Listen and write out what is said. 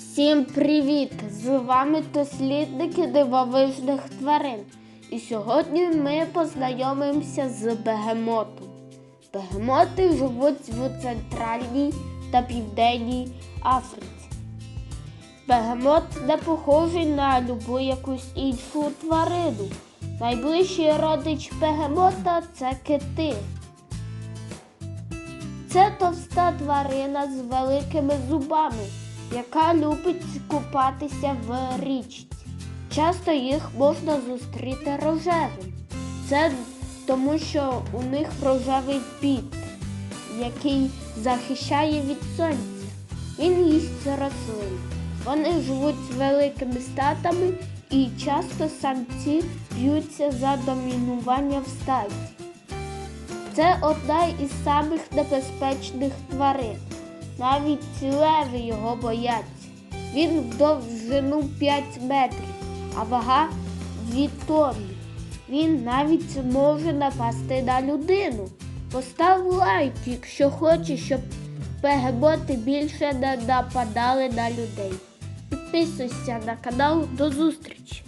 Всім привіт! З вами дослідники дивовижних тварин. І сьогодні ми познайомимося з бегемотом. Бегемоти живуть в Центральній та Південній Африці. Бегемот не похожий на любу якусь іншу тварину. Найближчий родич бегемота це кити. Це товста тварина з великими зубами, яка любить купатися в річці. Часто їх можна зустріти рожевим. Це тому, що у них рожевий піт, який захищає від сонця. Він їсть рослин. Вони живуть з великими статами і часто самці б'ються за домінування в статі. Це одна із самих небезпечних тварин. Навіть леви його бояться. Він в довжину 5 метрів, а вага 2 тонни. Він навіть може напасти на людину. Постав лайк, якщо хочеш, щоб бегемоти більше не нападали на людей. Підписуйся на канал. До зустрічі!